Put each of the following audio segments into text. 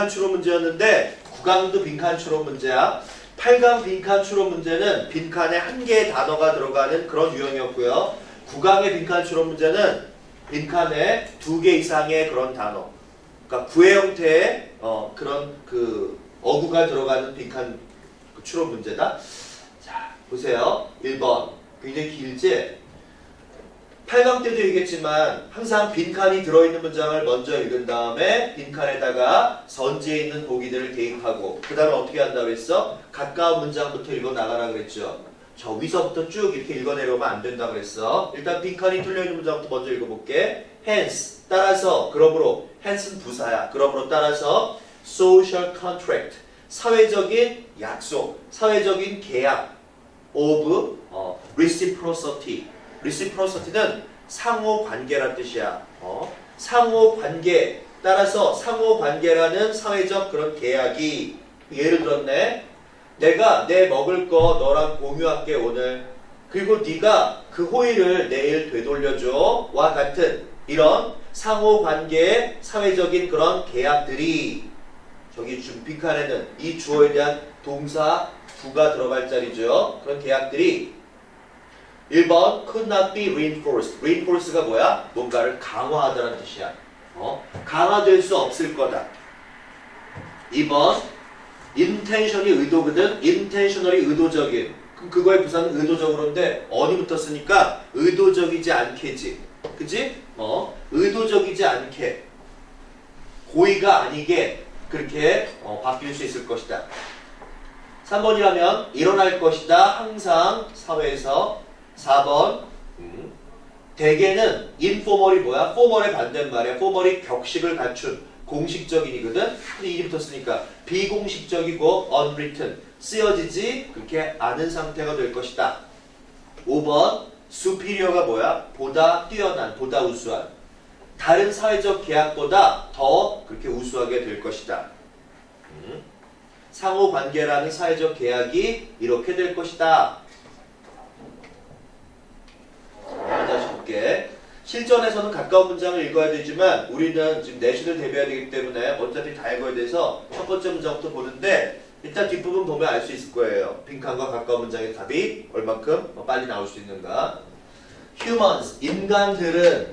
빈칸 추로 문제였는데 9강도 빈칸 추로 문제야. 8강 빈칸 추로 문제는 빈칸에 한 개의 단어가 들어가는 그런 유형이었고요. 9강의 빈칸 추로 문제는 빈칸에 두 개 이상의 그런 단어. 그러니까 구의 형태의 어, 그런 그 어구가 들어가는 빈칸 그 추로 문제다. 자, 보세요. 1번. 굉장히 길지? 8강 때도 얘기했지만 항상 빈칸이 들어있는 문장을 먼저 읽은 다음에 빈칸에다가 선지에 있는 보기들을 대입하고 그 다음에 어떻게 한다고 했어? 가까운 문장부터 읽어 나가라 그랬죠. 저 위서부터 쭉 이렇게 읽어 내려오면 안 된다고 그랬어. 일단 빈칸이 뚫려있는 문장부터 먼저 읽어볼게. hence 따라서 그러므로 hence는 부사야. 그러므로 따라서 social contract 사회적인 약속, 사회적인 계약 of 어, reciprocity. Reciprocity는 상호 관계란 뜻이야. 어? 상호 관계 따라서 상호 관계라는 사회적 그런 계약이 예를 들었네. 내가 내 먹을 거 너랑 공유할게 오늘. 그리고 네가 그 호의를 내일 되돌려줘 와 같은 이런 상호 관계의 사회적인 그런 계약들이 저기 준 빈칸에는 이 주어에 대한 동사 부가 들어갈 자리죠. 그런 계약들이 1번 could not be reinforced. reinforce가 뭐야? 뭔가를 강화하다는 뜻이야. 어? 강화될 수 없을 거다. 2번 intention이 의도거든. intentionally 의도적인. 그럼 그거의 부사는 의도적으로인데 어디 붙었으니까 의도적이지 않게지. 그지? 어? 의도적이지 않게. 고의가 아니게 그렇게 어, 바뀔 수 있을 것이다. 3번이라면 일어날 것이다. 항상 사회에서 4번 음. 대개는 인포멀이 뭐야? 포멀의 반대말이야. 포멀이 격식을 갖춘 공식적인이거든. 근데 일이 붙었으니까 비공식적이고 unwritten 쓰여지지 그렇게 않은 상태가 될 것이다. 5번 superior가 뭐야? 보다 뛰어난, 보다 우수한 다른 사회적 계약보다 더 그렇게 우수하게 될 것이다. 음. 상호 관계라는 사회적 계약이 이렇게 될 것이다. 다시 볼게. 실전에서는 가까운 문장을 읽어야 되지만 우리는 지금 내신을 대비해야 되기 때문에 어차피 다 읽어야 돼서 첫 번째 문장부터 보는데 일단 뒷부분 보면 알 수 있을 거예요. 빈칸과 가까운 문장의 답이 얼만큼 어, 빨리 나올 수 있는가. Humans, 인간들은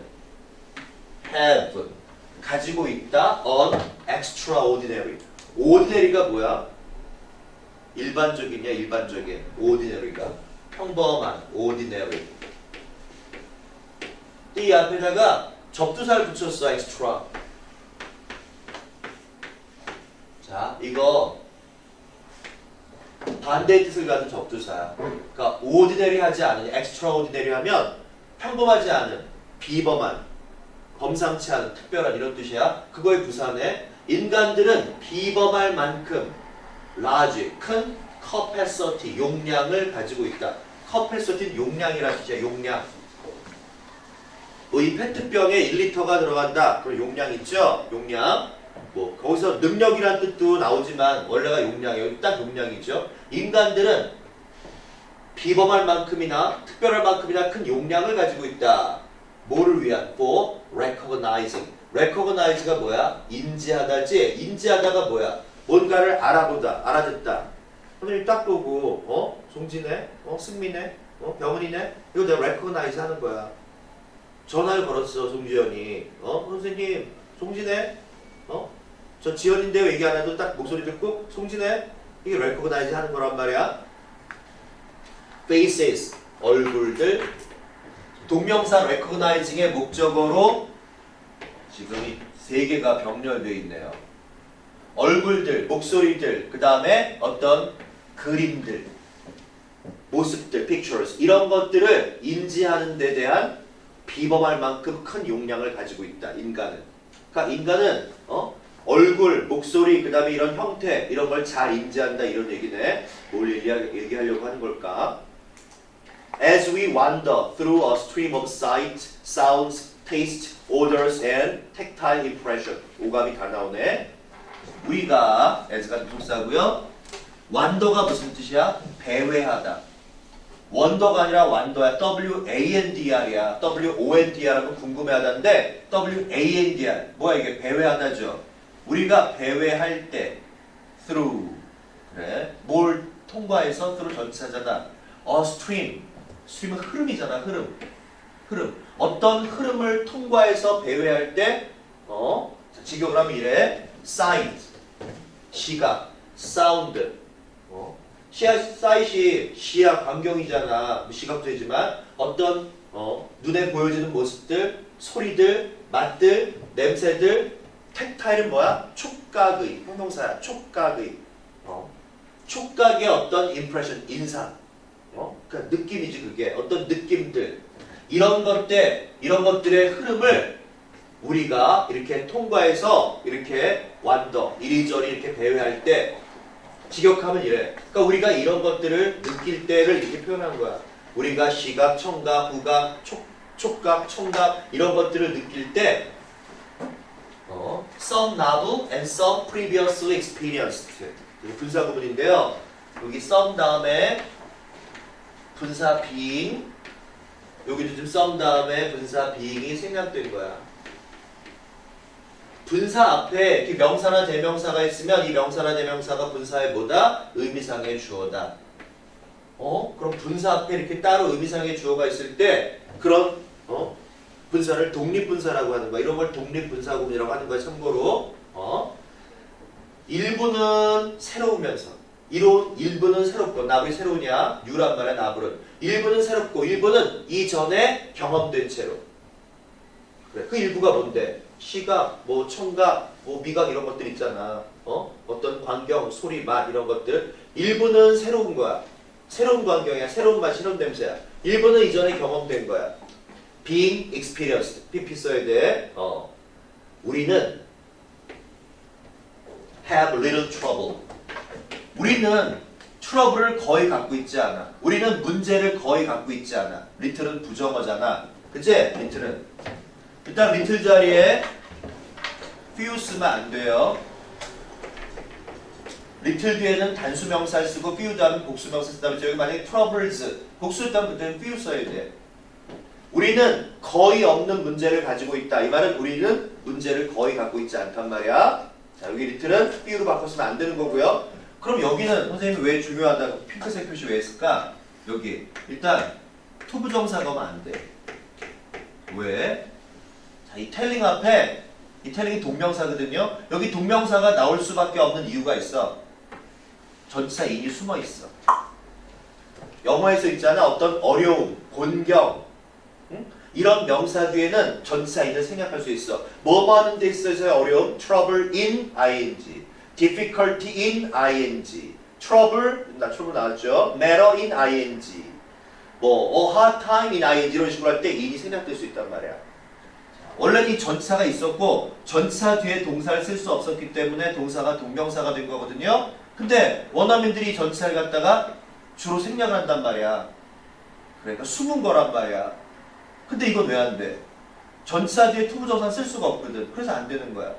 have, 가지고 있다, on extraordinary. ordinary가 뭐야? 일반적이냐, 일반적인. ordinary가. 평범한, ordinary. 이 앞에다가 접두사를 붙였어, extra. 자, 이거 반대의 뜻을 가진 접두사야. 그러니까 ordinary 하지 않은, extraordinary 하면 평범하지 않은, 비범한, 범상치 않은, 특별한 이런 뜻이야. 그거의 부산에 인간들은 비범할 만큼 large, 큰 capacity, 용량을 가지고 있다. capacity는 용량이라는 뜻이야, 용량. 뭐이 페트병에 1리터가 들어간다. 그런 용량 있죠? 용량. 뭐 거기서 능력이란 뜻도 나오지만 원래가 용량이에요. 딱 용량이죠. 인간들은 비범할 만큼이나 특별할 만큼이나 큰 용량을 가지고 있다. 뭐를 위한? for recognizing. recognize가 뭐야? 인지하다지. 인지하다가 뭐야? 뭔가를 알아보다, 알아듣다. 선생님 딱 보고 어? 송진애? 어? 승민애? 어? 병은이네? 이거 내가 recognize 하는 거야. 전화를 걸었어 송지연이. 어? 선생님 송진애 어? 저 지연인데요? 얘기 안 해도 딱 목소리 듣고 송진애 이게 레코그나이즈 하는 거란 말이야. Faces 얼굴들. 동명사 레코그나이징의 목적어로 지금 이세 개가 병렬되어 있네요. 얼굴들 목소리들 그 다음에 어떤 그림들 모습들 pictures. 이런 것들을 인지하는 데 대한 비범할 만큼 큰 용량을 가지고 있다. 인간은. 그러니까 인간은 어? 얼굴, 목소리, 그 다음에 이런 형태 이런 걸 잘 인지한다 이런 얘기네. 뭘 얘기하, 얘기하려고 하는 걸까? As we wander through a stream of sight, sounds, taste, odors, and tactile impression. 오감이 다 나오네. 우리가 as가 동사고요. 완도가 무슨 뜻이야? 배회하다. 원더가 아니라 완더야. W-A-N-D-R이야. W-O-N-D-R하고 궁금해하다는데 W-A-N-D-R. 뭐야 이게 배회하다죠. 우리가 배회할 때 through 그래 뭘 통과해서 through 전치사잖아. a stream stream은 흐름이잖아. 흐름. 흐름. 어떤 흐름을 통과해서 배회할 때 어? 자, 직역을 하면 이래. sight 시각, 사운드 어? 시야, 사이시 시야 광경이잖아. 뭐 시각도 되지만 어떤 어, 눈에 보여지는 모습들, 소리들, 맛들, 냄새들, 텍타일은 뭐야? 촉각의 형용사야. 촉각의 어? 촉각의 어떤 임프레션, 인상, 어? 그러니까 느낌이지 그게 어떤 느낌들 이런 것들, 이런 것들의 흐름을 우리가 이렇게 통과해서 이렇게 완더 이리저리 이렇게 배회할 때 직역하면 이래. 그러니까 우리가 이런 것들을 느낄 때를 이렇게 표현한 거야. 우리가 시각, 청각, 후각, 촉, 촉각, 청각 이런 것들을 느낄 때 어, some novel and some previously experienced 이게 분사 구문인데요. 여기 some 다음에 분사 being 여기도 지금 some 다음에 분사 being이 생략된 거야. 분사 앞에 이렇게 명사나 대명사가 있으면 이 명사나 대명사가 분사의 뭐다? 의미상의 주어다. 어? 그럼 분사 앞에 이렇게 따로 의미상의 주어가 있을 때 그런 어? 분사를 독립분사라고 하는 거야. 이런 걸 독립분사구문이라고 하는 거야. 참고로 어? 일부는 새로우면서 이로 일부는 새롭고 나불이 새로우냐? 뉴란 말이야 나불은 일부는 새롭고 일부는 이전에 경험된 채로 그래 그 일부가 뭔데? 시각, 뭐 청각, 뭐 미각 이런 것들 있잖아. 어? 어떤 광경, 소리, 맛 이런 것들. 일부는 새로운 거야. 새로운 광경이야. 새로운 맛, 새로운 냄새야. 일부는 이전에 경험된 거야. being experienced. PP 써야 돼. 어. 우리는 have little trouble. 우리는 트러블을 거의 갖고 있지 않아. 우리는 문제를 거의 갖고 있지 않아. 리틀은 부정어잖아. 그치? 리틀은. 일단 리틀 자리에 few 쓰면 안 돼요. 리틀 뒤에는 단수 명사를 쓰고 few 다음에 복수 명사 쓰다면 여기 만약에 troubles 복수였다면 그때는 few 써야 돼. 우리는 거의 없는 문제를 가지고 있다. 이 말은 우리는 문제를 거의 갖고 있지 않단 말이야. 자 여기 리틀은 few로 바꿨으면 안 되는 거고요. 그럼 여기는 선생님이 왜 중요하다고 핑크색 표시 왜 했을까? 여기 일단 투부정사가 오면 안 돼. 왜? 자, 이 텔링 앞에 이 텔링이 동명사거든요. 여기 동명사가 나올 수밖에 없는 이유가 있어. 전치사 인이 숨어 있어. 영어에서 있잖아. 어떤 어려움, 곤경 응? 이런 명사 뒤에는 전치사 인을 생략할 수 있어. 뭐뭐 하는 데 있어서의 어려움? trouble in ing, difficulty in ing, trouble 나 trouble 나왔죠. matter in ing, 뭐 a hard time in ing 이런 식으로 할 때 인이 생략될 수 있단 말이야. 원래는 이 전치사가 있었고 전치사 뒤에 동사를 쓸 수 없었기 때문에 동사가 동명사가 된 거거든요. 근데 원어민들이 전치사를 갖다가 주로 생략을 한단 말이야. 그러니까 숨은 거란 말이야. 근데 이건 왜 안 돼? 전치사 뒤에 투부정사 쓸 수가 없거든. 그래서 안 되는 거야.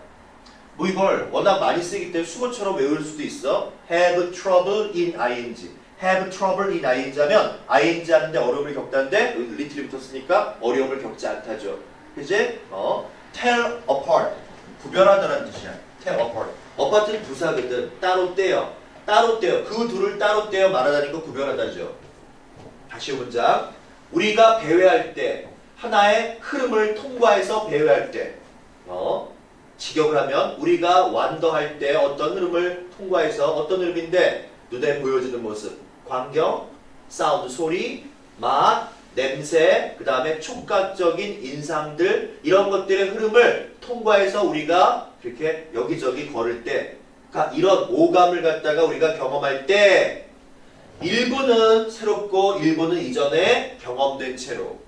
뭐 이걸 워낙 많이 쓰기 때문에 수거처럼 외울 수도 있어. have trouble in ing. have trouble in ing 하면 ing 하는데 어려움을 겪다는데 리틀이 붙었으니까 어려움을 겪지 않다죠. 그지? 어, tell apart. 구별하다라는 뜻이야. tell apart. apart는 부사거든. 따로 떼어. 따로 떼어. 그 둘을 따로 떼어 말하다는 거 구별하다죠. 다시 문장. 우리가 배회할 때 하나의 흐름을 통과해서 배회할 때 어? 직역을 하면 우리가 완더할 때 어떤 흐름을 통과해서 어떤 흐름인데 눈에 보여지는 모습, 광경, 사운드, 소리, 맛, 냄새, 그 다음에 촉각적인 인상들 이런 것들의 흐름을 통과해서 우리가 이렇게 여기저기 걸을 때 그러니까 이런 오감을 갖다가 우리가 경험할 때 일부는 새롭고 일부는 이전에 경험된 채로.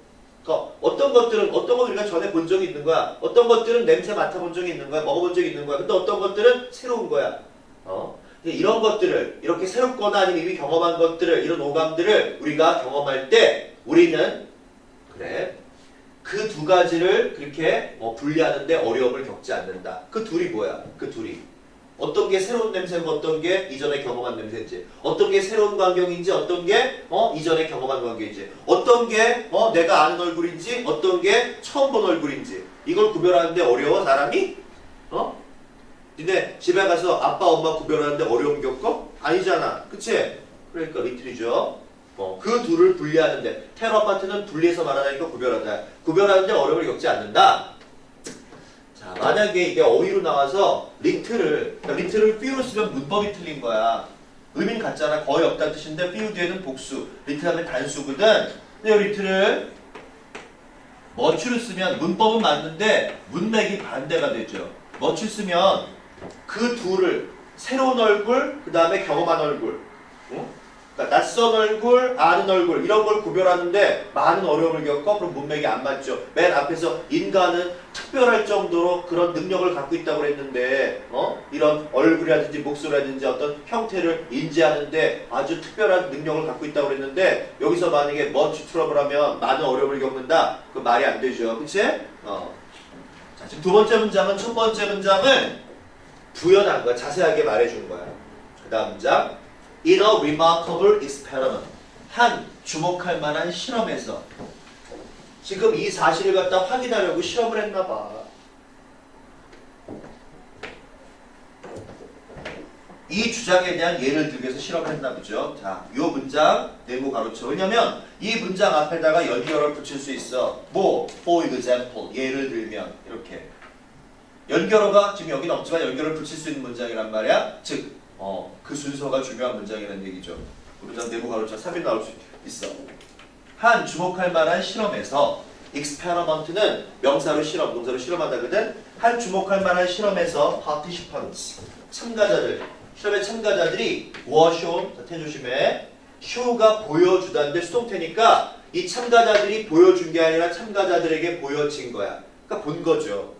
그러니까 어떤 것들은 어떤 걸 우리가 전에 본 적이 있는 거야. 어떤 것들은 냄새 맡아본 적이 있는 거야 먹어본 적이 있는 거야. 근데 어떤 것들은 새로운 거야. 어? 이런 것들을 이렇게 새롭거나 아니면 이미 경험한 것들을 이런 오감들을 우리가 경험할 때 우리는 그래 그 두 가지를 그렇게 어, 분리하는데 어려움을 겪지 않는다 그 둘이 뭐야 그 둘이 어떤 게 새로운 냄새고 어떤 게 이전에 경험한 냄새인지 어떤 게 새로운 광경인지 어떤 게 어, 이전에 경험한 광경인지 어떤 게 어, 내가 아는 얼굴인지 어떤 게 처음 본 얼굴인지 이걸 구별하는데 어려워 사람이? 어? 니네 집에 가서 아빠 엄마 구별하는데 어려움 겪어? 아니잖아 그치? 그러니까 리틀이죠 어, 그 둘을 분리하는데 테러 아파트는 분리해서 말하다니까 구별한다 구별하는데 어려움을 겪지 않는다 자, 만약에 이게 어휘로 나와서 리틀을 그러니까 리틀을 few로 쓰면 문법이 틀린 거야. 의미는 같잖아. 거의 없다는 뜻인데 few 뒤에는 복수, 리틀 하면 단수거든. 근데 이 리틀을 much를 쓰면 문법은 맞는데 문맥이 반대가 되죠. much 쓰면 그 둘을 새로운 얼굴, 그 다음에 경험한 얼굴, 응? 그러니까 낯선 얼굴, 아는 얼굴 이런 걸 구별하는데 많은 어려움을 겪어 그럼 문맥이 안 맞죠. 맨 앞에서 인간은 특별할 정도로 그런 능력을 갖고 있다고 그랬는데 어? 이런 얼굴이라든지 목소리라든지 어떤 형태를 인지하는데 아주 특별한 능력을 갖고 있다고 그랬는데 여기서 만약에 much 트러블 하면 많은 어려움을 겪는다? 그 말이 안 되죠. 그치? 어. 자, 지금 두 번째 문장은 첫 번째 문장을 부연한 거야. 자세하게 말해준 거야. 그 다음 문장 In a remarkable experiment. 한 주목할 만한 실험에서 지금 이 사실을 갖다 확인하려고 실험을 했나 봐. 이 주장에 대한 예를 들기 위해서 실험을 했나 보죠. 자, 이 문장 네모 가로쳐. 왜냐면 이 문장 앞에다가 연결어를 붙일 수 있어. 뭐, for example. 예를 들면 이렇게. 연결어가 지금 여기는 없지만 연결을 붙일 수 있는 문장이란 말이야. 즉, 어, 그 순서가 중요한 문장이라는 얘기죠. 우리가 네모 가로쳐 3이 나올 수 있어. 한 주목할 만한 실험에서 experiment는 명사로 실험, 동사로 실험하다거든. 한 주목할 만한 실험에서 participants 참가자들, 실험의 참가자들이 were shown, 자, 태 조심해. show가 보여주다는데 수동태니까 이 참가자들이 보여준 게 아니라 참가자들에게 보여진 거야. 그러니까 본 거죠.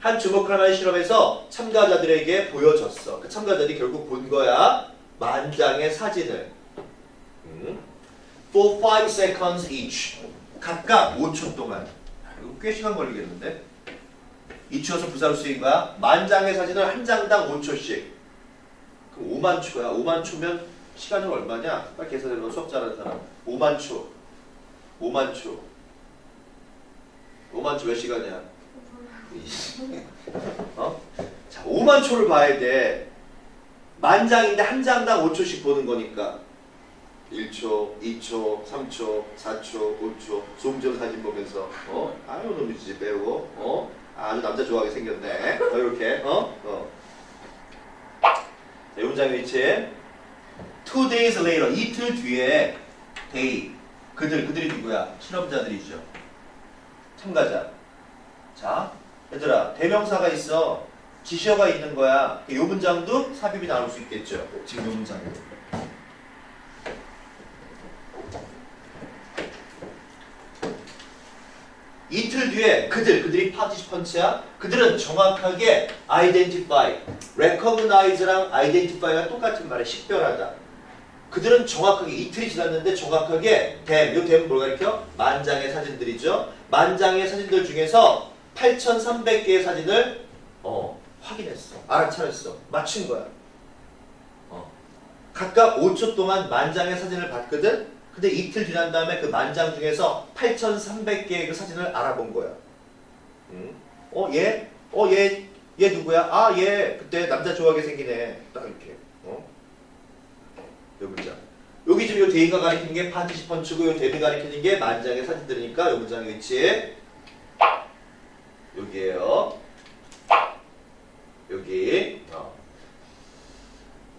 한 주목할 만한 실험에서 참가자들에게 보여졌어. 그 참가자들이 결국 본 거야. 만 장의 사진을. 음. For 5 seconds each. 각각 5초 동안. 아, 이거 꽤 시간 걸리겠는데? 이치어서 부사로 쓰인 거야. 만 장의 사진을 한 장당 5초씩. 그럼 5만 초야. 5만 초면 시간은 얼마냐? 빨리 계산해봐. 수업 잘하는 사람. 5만 초. 5만 초. 5만 초 몇 시간이야? 어? 자, 5만 초를 봐야 돼. 만 장인데 한 장당 5초씩 보는 거니까. 1초, 2초, 3초, 4초, 5초. zoom 전 사진 보면서 어? 아유 놈이지 배우고 어? 아주 남자 좋아하게 생겼네. 어, 이렇게 어? 어. 자, 이 문장의 위치. Two days later, 이틀 뒤에 they, 그들, 그들이 누구야? 실험자들이죠. 참가자. 자, 얘들아, 대명사가 있어. 지시어가 있는 거야. 이 문장도 삽입이 나올 수 있겠죠. 지금 이 문장도. 이틀 뒤에 그들, 그들이 파티시펀츠야. 그들은 정확하게 identify, recognize랑 identify가 똑같은 말에 식별하다. 그들은 정확하게 이틀이 지났는데 정확하게 댐, 요 댐은 뭘 가리켜? 만장의 사진들이죠. 만장의 사진들 중에서 8,300개의 사진을 어, 확인했어. 알아차렸어. 맞춘 거야. 어. 각각 5초 동안 만 장의 사진을 봤거든. 근데 이틀 지난 다음에 그 만 장 중에서 8,300개의 그 사진을 알아본 거야. 응? 어, 얘? 어, 얘? 얘 누구야? 아, 얘 그때 남자 좋아하게 생기네. 딱 이렇게. 어? 요 문장. 여기 지금 요 데이가 가리키는 게 파티시펀츠고 요 데이 가리키는 게 만장의 사진들이니까 요 문장의 위치. 여기에요. 여기. 어.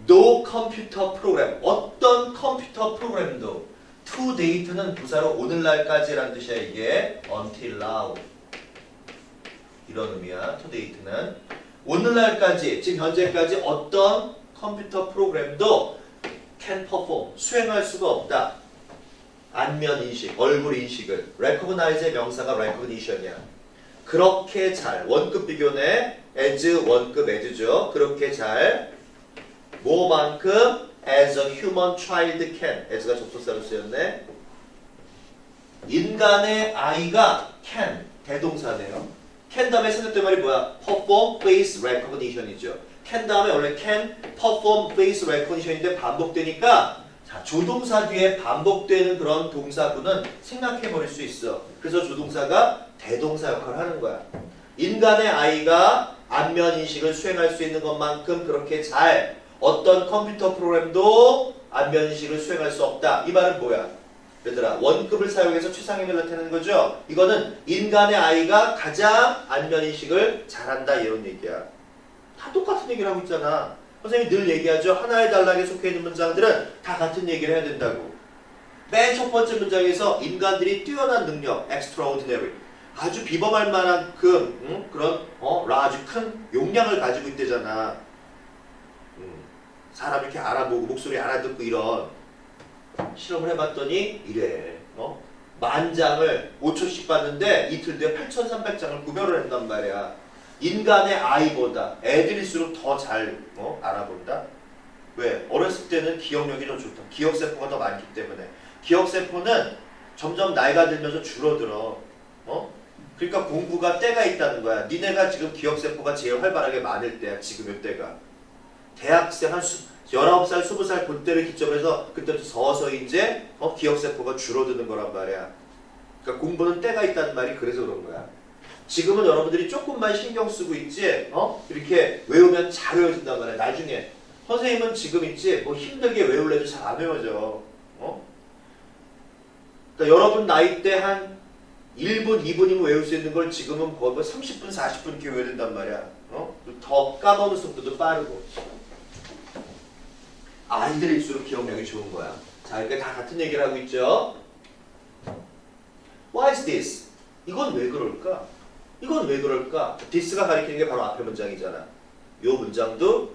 No 컴퓨터 프로그램. 어떤 컴퓨터 프로그램도 to date는 부사로 오늘날까지라는 뜻이야 이게 until now 이런 의미야 to date는 오늘날까지 지금 현재까지 어떤 컴퓨터 프로그램도 can perform 수행할 수가 없다 안면 인식 얼굴 인식을 recognize의 명사가 recognition이야 그렇게 잘 원급 비교네. as 원급 as죠 그렇게 잘. 뭐만큼? as a human child can. as가 접속사로 쓰였네. 인간의 아이가 can 대동사네요. can 다음에 생겼던 말이 뭐야? perform face recognition이죠. can 다음에 원래 can perform face recognition인데 반복되니까 자, 조동사 뒤에 반복되는 그런 동사구는 생략해 버릴 수 있어. 그래서 조동사가 대동사 역할을 하는 거야. 인간의 아이가 안면 인식을 수행할 수 있는 것만큼 그렇게 잘 어떤 컴퓨터 프로그램도 안면 인식을 수행할 수 없다. 이 말은 뭐야? 얘들아 원급을 사용해서 최상위를 나타내는 거죠. 이거는 인간의 아이가 가장 안면 인식을 잘한다 이런 얘기야. 다 똑같은 얘기를 하고 있잖아. 선생님이 늘 얘기하죠. 하나의 단락에 속해 있는 문장들은 다 같은 얘기를 해야 된다고. 맨 첫 번째 문장에서 인간들이 뛰어난 능력, extraordinary. 아주 비범할 만한큼 응? 그런 어 아주 큰 용량을 가지고 있대잖아. 음, 사람 이렇게 알아보고 목소리 알아듣고 이런 실험을 해봤더니 이래. 어? 만 장을 5초씩 봤는데 이틀 뒤에 8,300장을 구별을 한단 말이야. 인간의 아이보다 애들일수록 더 잘 어? 알아본다. 왜? 어렸을 때는 기억력이 좀 좋다. 기억세포가 더 많기 때문에. 기억세포는 점점 나이가 들면서 줄어들어. 어? 그러니까 공부가 때가 있다는 거야. 니네가 지금 기억세포가 제일 활발하게 많을 때야. 지금 이때가. 대학생 한 수, 19살, 20살 그때를 기점으로 해서 그때부터 서서히 이제 어, 기억세포가 줄어드는 거란 말이야. 그러니까 공부는 때가 있다는 말이 그래서 그런 거야. 지금은 여러분들이 조금만 신경 쓰고 있지, 어? 이렇게 외우면 잘 외워진단 말이야. 나중에. 선생님은 지금 있지, 뭐 힘들게 외울래도 잘 안 외워져. 어? 그러니까 여러분 나이 때한 1분, 2분이면 외울 수 있는 걸 지금은 거의 뭐 30분, 40분 이렇게 외워야 된단 말이야. 어? 더 까먹는 속도도 빠르고. 아이들일수록 기억력이 좋은 거야. 자, 이렇게 다 같은 얘기를 하고 있죠. Why is this? 이건 왜 그럴까? 이건 왜 그럴까? this가 가리키는 게 바로 앞에 문장이잖아. 요 문장도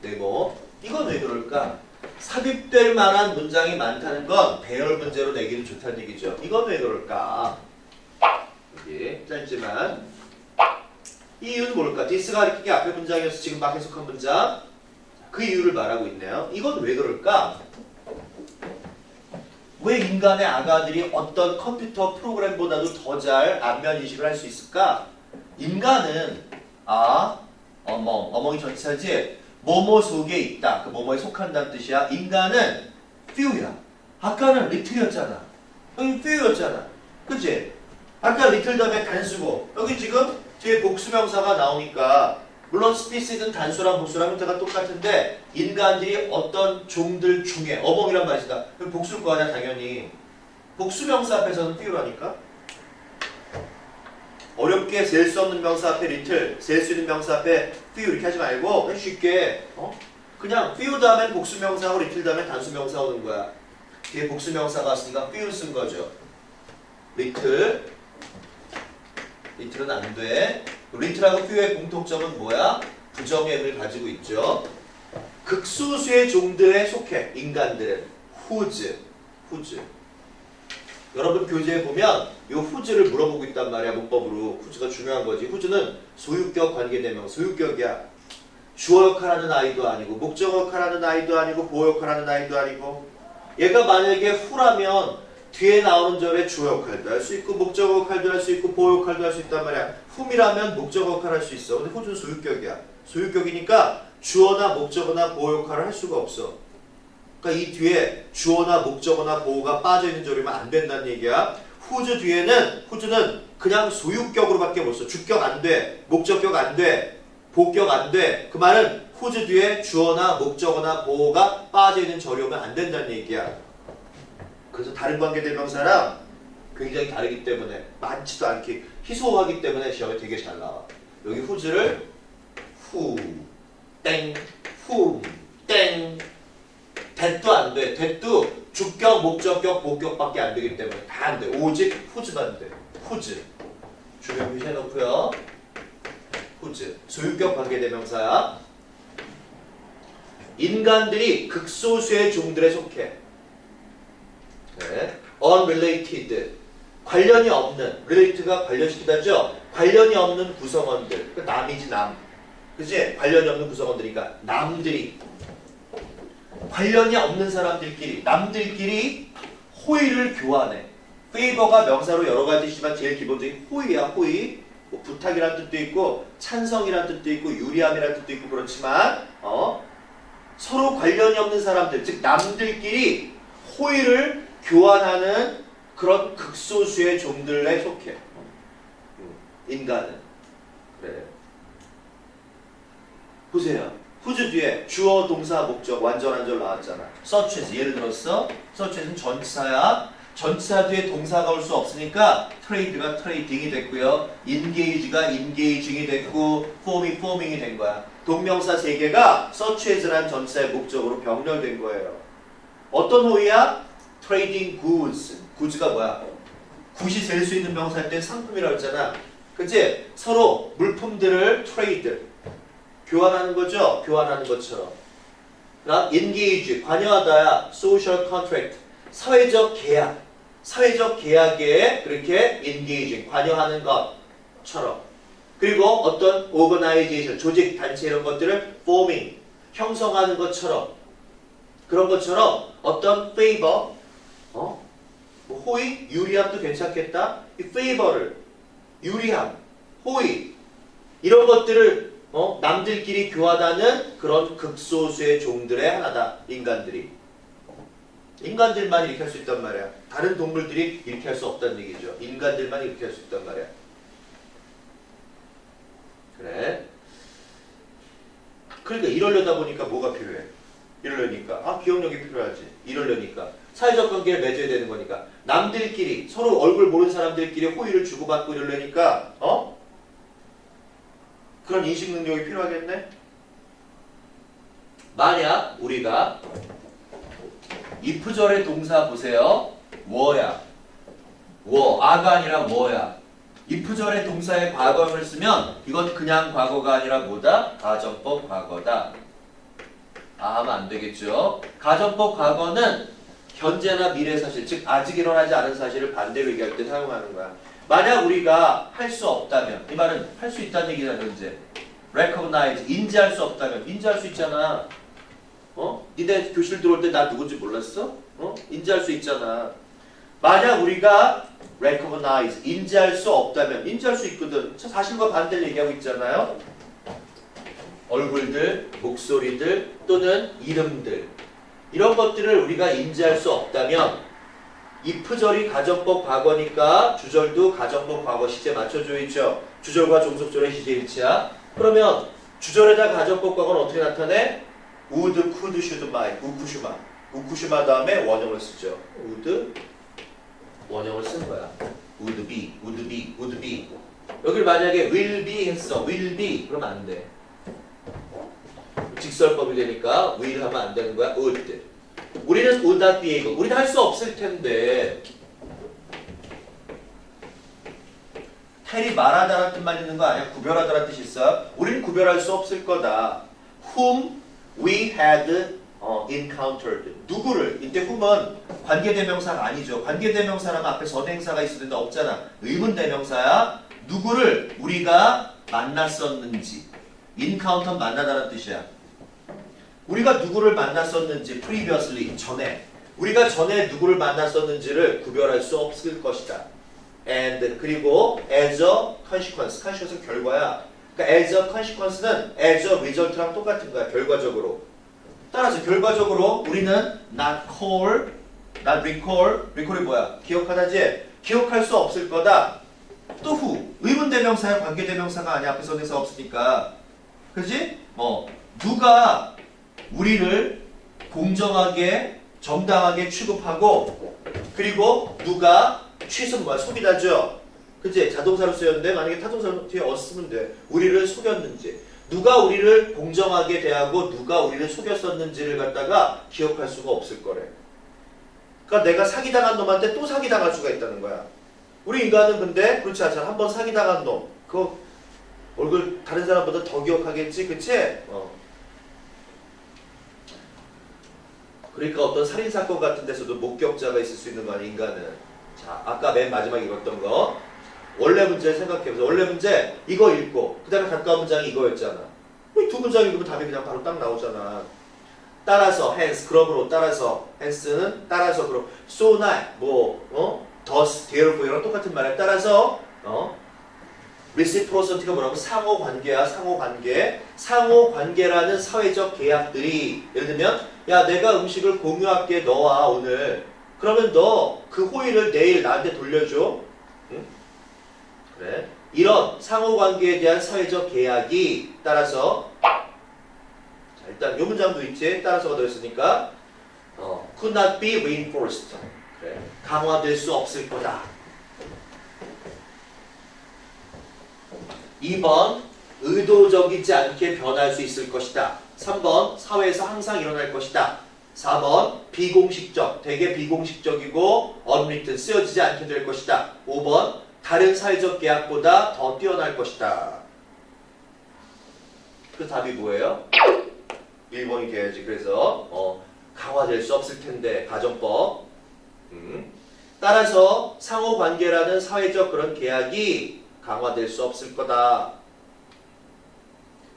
되고 이건 왜 그럴까? 삽입될 만한 문장이 많다는 건 배열 문제로 내기는 좋다는 얘기죠. 이건 왜 그럴까? 여기 짧지만 이 이유는 뭘까? 가리키는 게 앞에 문장이어서 지금 막 해석한 문장 그 이유를 말하고 있네요. 이건 왜 그럴까? 왜 인간의 아가들이 어떤 컴퓨터 프로그램보다도 더 잘 안면 인식을 할 수 있을까? 인간은 아, 어멍, 어멍이 전치사지 뭐뭐 속에 있다. 그 뭐뭐에 속한다는 뜻이야. 인간은 few야. 아까는 little이었잖아. 여기 few였잖아. 그치? 아까 little 다음에 단수고 여기 지금 뒤에 복수명사가 나오니까 물론 스피시든 단수랑 복수랑 형태가 똑같은데 인간들이 어떤 종들 중에 어멍이란 말이다. 복수일 거 아니야 당연히. 복수명사 앞에서는 few라니까. 어렵게 셀 수 없는 명사 앞에 little, 셀수 있는 명사 앞에 few 이렇게 하지 말고 그냥 쉽게 어? 그냥 few 다음엔 복수명사하고 little 다음엔 단수명사 오는 거야. 뒤에 복수명사가 왔으니까 few 쓴 거죠. Little은 안 돼. little하고 few의 공통점은 뭐야? 부정의 의미를 가지고 있죠. 극소수의 종들에 속해 인간들은 whose, whose. 여러분 교재에 보면 이 whose를 물어보고 있단 말이야 문법으로 whose가 중요한 거지. whose는 소유격 관계대명 소유격이야. 주어 역할하는 아이도 아니고 목적 역할하는 아이도 아니고 보호 역할하는 아이도 아니고 얘가 만약에 who라면 뒤에 나오는 절에 주어 역할도 할 수 있고 목적 역할도 할 수 있고 보호 역할도 할 수 있단 말이야. whom이라면 목적 역할 할 수 있어. 근데 whose는 소유격이야. 소유격이니까 주어나 목적어나 보호 역할을 할 수가 없어. 그러니까 이 뒤에 주어나 목적어나 보호가 빠져 있는 절이면 안 된다는 얘기야. 후즈 뒤에는 후즈는 그냥 소유격으로밖에 못 써. 주격 안 돼. 목적격 안 돼. 보격 안 돼. 그 말은 후즈 뒤에 주어나 목적어나 보호가 빠져 있는 절이 오면 안 된다는 얘기야. 그래서 다른 관계대명사랑 굉장히 다르기 때문에 많지도 않게 희소하기 때문에 시험에 되게 잘 나와. 여기 후즈를 후, 땡, 후, 땡, 대도 안 돼. 대도 주격, 목적격, 보격밖에 안 되기 때문에 다 안 돼. 오직 후즈만 돼. 후즈. 주변 표시해 놓고요. 후즈. 소유격 관계대명사야. 인간들이 극소수의 종들에 속해. 네. unrelated. 관련이 없는. relate가 관련시키다죠. 관련이 없는 구성원들. 그 남이지 남. 그지? 관련이 없는 구성원들이니까 남들이 관련이 없는 사람들끼리 남들끼리 호의를 교환해. 페이버가 명사로 여러 가지 있지만 제일 기본적인 호의야 호의. 뭐 부탁이란 뜻도 있고 찬성이란 뜻도 있고 유리함이란 뜻도 있고 그렇지만 어 서로 관련이 없는 사람들 즉 남들끼리 호의를 교환하는 그런 극소수의 종들에 속해 음, 인간은. 그래. 보세요. 후즈 뒤에 주어 동사 목적 완전 한 절 나왔잖아. such 예를 들었어. such as는 전치사야. 전치사 뒤에 동사가 올 수 없으니까 trade가 trading이 됐고요. engage가 engaging이 됐고 form이 forming이 된 거야. 동명사 세 개가 such as란 전치사의 목적으로 병렬된 거예요. 어떤 호의야? Trading goods goods가 뭐야? 굿이 될 수 있는 명사일 때 상품이라고 했잖아 그치? 서로 물품들을 trade 교환하는 거죠. 교환하는 것처럼. 나 engage 관여하다야 social contract 사회적 계약 사회적 계약에 그렇게 engaging 관여하는 것처럼 그리고 어떤 organization 조직 단체 이런 것들을 forming 형성하는 것처럼 그런 것처럼 어떤 favor 어? 뭐 호의 유리함도 괜찮겠다 이 favor를 유리함 호의 이런 것들을 어? 남들끼리 교환하는 그런 극소수의 종들의 하나다. 인간들이. 인간들만 이렇게 할 수 있단 말이야. 다른 동물들이 이렇게 할 수 없다는 얘기죠. 인간들만 이렇게 할 수 있단 말이야. 그래. 그러니까 이러려다 보니까 뭐가 필요해? 이러려니까 아 기억력이 필요하지. 이러려니까 사회적 관계를 맺어야 되는 거니까 남들끼리 서로 얼굴 모르는 사람들끼리 호의를 주고받고 이러려니까 어? 그런 인식 능력이 필요하겠네. 만약 우리가 이프절의 동사 보세요. 워야. 워. 아가 아니라 워야. 이프절의 동사의 과거형을 쓰면 이건 그냥 과거가 아니라 뭐다? 가정법 과거다. 아 하면 안 되겠죠. 가정법 과거는 현재나 미래 사실, 즉 아직 일어나지 않은 사실을 반대로 얘기할 때 사용하는 거야. 만약 우리가 할 수 없다면 이 말은 할 수 있다는 얘기다 현재 recognize 인지할 수 없다면 인지할 수 있잖아 어? 니네 교실 들어올 때 나 누군지 몰랐어? 어? 인지할 수 있잖아 만약 우리가 recognize 인지할 수 없다면 인지할 수 있거든 저 사실과 반대를 얘기하고 있잖아요 얼굴들, 목소리들 또는 이름들 이런 것들을 우리가 인지할 수 없다면 if절이 가정법 과거니까 주절도 가정법 과거 시제 맞춰져 있죠. 주절과 종속절의 시제 일치야. 그러면 주절에다 가정법 과거는 어떻게 나타내? would, could, should, might, 우쿠슈마. 우쿠슈마 다음에 원형을 쓰죠. would 원형을 쓴 거야. would be, would be, would be. 여기를 만약에 will be 했어. will be 그러면 안 돼. 직설법이 되니까 will 하면 안 되는 거야. would. 우리는 would not be able. 우리는 할 수 없을 텐데. 텔이 말하다라는 뜻만 있는 거 아니야? 구별하다라는 뜻이 있어. 우리는 구별할 수 없을 거다. Whom we had 어, encountered. 누구를? 이때 whom은 관계대명사가 아니죠. 관계대명사라면 앞에 전행사가 있을 텐데 없잖아. 의문대명사야. 누구를 우리가 만났었는지. encounter 만나다라는 뜻이야. 우리가 누구를 만났었는지 previously 전에 우리가 전에 누구를 만났었는지를 구별할 수 없을 것이다. and 그리고 as a consequence, consequence는 결과야. 그러니까 as a consequence는 as a result랑 똑같은 거야. 결과적으로. 따라서 결과적으로 우리는 not call, not recall, recall이 뭐야? 기억하다지? 기억할 수 없을 거다. 또 who, 의문 대명사야 관계 대명사가 아니야. 앞에 선에서 없으니까. 그지? 뭐 누가 우리를 공정하게 정당하게 취급하고 그리고 누가 취소 뭐야 속이다죠? 그치? 자동사로 쓰였는데 만약에 타동사 뒤에 어 쓰면 돼. 우리를 속였는지. 누가 우리를 공정하게 대하고 누가 우리를 속였었는지를 갖다가 기억할 수가 없을 거래. 그러니까 내가 사기당한 놈한테 또 사기당할 수가 있다는 거야. 우리 인간은 근데 그렇지 않잖아. 한 번 사기당한 놈. 그거 얼굴 다른 사람보다 더 기억하겠지? 그치? 어. 그러니까 어떤 살인 사건 같은 데서도 목격자가 있을 수 있는 거 아니야, 인간은. 자, 아까 맨 마지막에 읽었던 거. 원래 문제 생각해보세요. 원래 문제 이거 읽고, 그 다음에 가까운 문장이 이거였잖아. 이두 문장 읽으면 답이 그냥 바로 딱 나오잖아. 따라서, hence, 그러므로 따라서, hence는 따라서, 그럼, so not, 뭐, 어? thus, therefore, 이랑 똑같은 말에 따라서, 어? Reciprocity가 뭐라고? 상호 관계야, 상호 관계. 상호 관계라는 사회적 계약들이 예를 들면 야 내가 음식을 공유할게 너와 오늘 그러면 너 그 호의를 내일 나한테 돌려줘. 응? 그래. 이런 상호 관계에 대한 사회적 계약이 따라서 자 일단 요 문장도 있지 따라서가 되었으니까 어, could not be reinforced. 그래. 강화될 수 없을 거다. 2번 의도적이지 않게 변할 수 있을 것이다. 3번 사회에서 항상 일어날 것이다. 4번 비공식적, 되게 비공식적이고 unwritten, 쓰여지지 않게 될 것이다. 5번 다른 사회적 계약보다 더 뛰어날 것이다. 그 답이 뭐예요? 1번이 돼야지. 그래서 어, 강화될 수 없을 텐데 가정법. 음. 따라서 상호 관계라는 사회적 그런 계약이 강화될 수 없을 거다.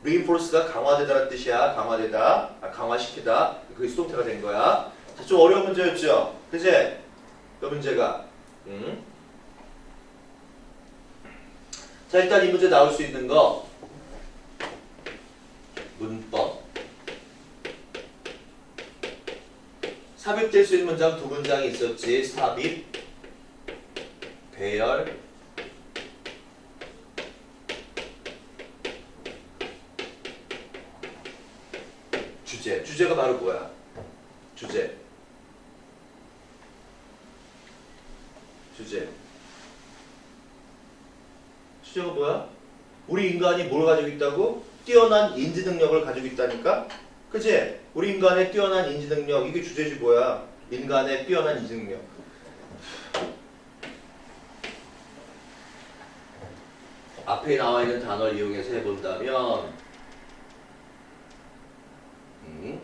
reinforce가 강화되다는 뜻이야. 강화되다. 아, 강화시키다. 그게 수동태가 된 거야. 자, 좀 어려운 문제였죠? 그지? 그 문제가. 음. 자, 일단 이 문제 나올 수 있는 거. 문법. 삽입될 수 있는 문장 두 문장이 있었지. 삽입, 배열, 주제. 주제가 바로 뭐야? 주제. 주제. 주제가 뭐야? 우리 인간이 뭘 가지고 있다고? 뛰어난 인지 능력을 가지고 있다니까? 그치? 우리 인간의 뛰어난 인지 능력. 이게 주제지 뭐야? 인간의 뛰어난 인지 능력. 앞에 나와 있는 단어를 이용해서 해본다면 음.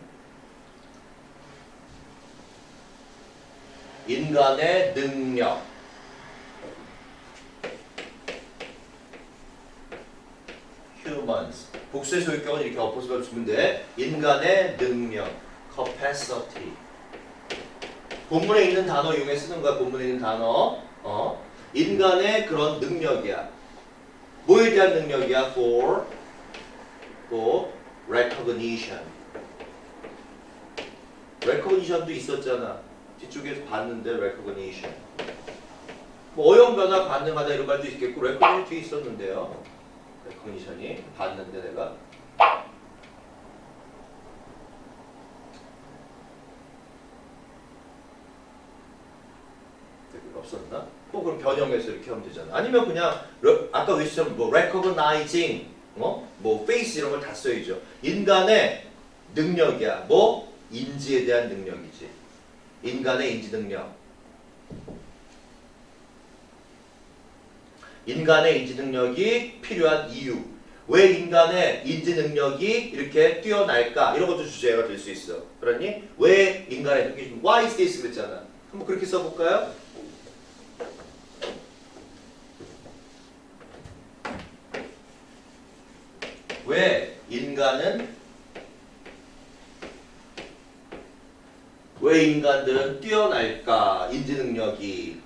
인간의 능력. Humans. 복수의 소유격은 이렇게 엎어서 돼. 인간의 능력. Capacity. 본문에 있는 단어 이용해 쓰는 거야 본문에 있는 단어. 어? 인간의 그런 능력이야. 뭐에 대한 능력이야? For for recognition. Recognition도 있었잖아 뒤쪽에서 봤는데 recognition 뭐 어용 변화 가능하다 이런 말도 있겠고 recognition 뒤에 있었는데요 recognition이 봤는데 내가 없었나? 뭐 그럼 변형해서 이렇게 하면 되잖아. 아니면 그냥 러- 아까 외치처럼 뭐 recognizing, 어? 뭐 face 이런 걸 다 써야죠. 인간의 능력이야. 뭐 인지에 대한 능력이지. 인간의 인지 능력. 인간의 인지 능력이 필요한 이유. 왜 인간의 인지 능력이 이렇게 뛰어날까? 이런 것도 주제가 될 수 있어. 그러니 왜 인간의 능력이 why is this 그랬잖아. 한번 그렇게 써 볼까요? 왜 인간은 왜 인간들은 뛰어날까? 인지 능력이.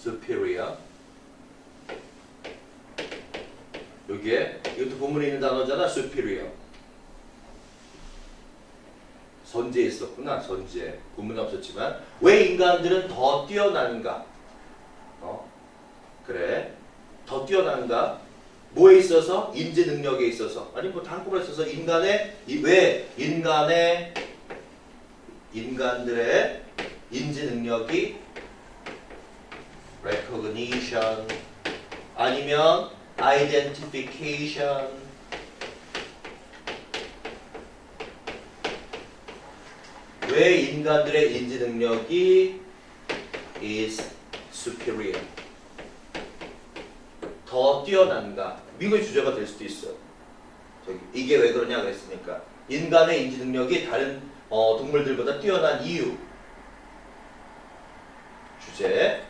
Superior. 여기에 이것도 본문에 있는 단어잖아 superior. 선제 있었구나 선제. 본문에 없었지만 왜 인간들은 더 뛰어나는가? 어? 그래. 더 뛰어난가 뭐에 있어서? 인지 능력에 있어서. 아니 뭐 한꺼번에 있어서 인간의 이- 왜? 인간의 인간들의 인지 능력이 recognition 아니면 identification. 왜 인간들의 인지 능력이 is superior 더 뛰어난가? 미국의 주제가 될 수도 있어 저기 이게 왜 그러냐 그랬으니까. 인간의 인지 능력이 다른 어, 동물들보다 뛰어난 이유. 주제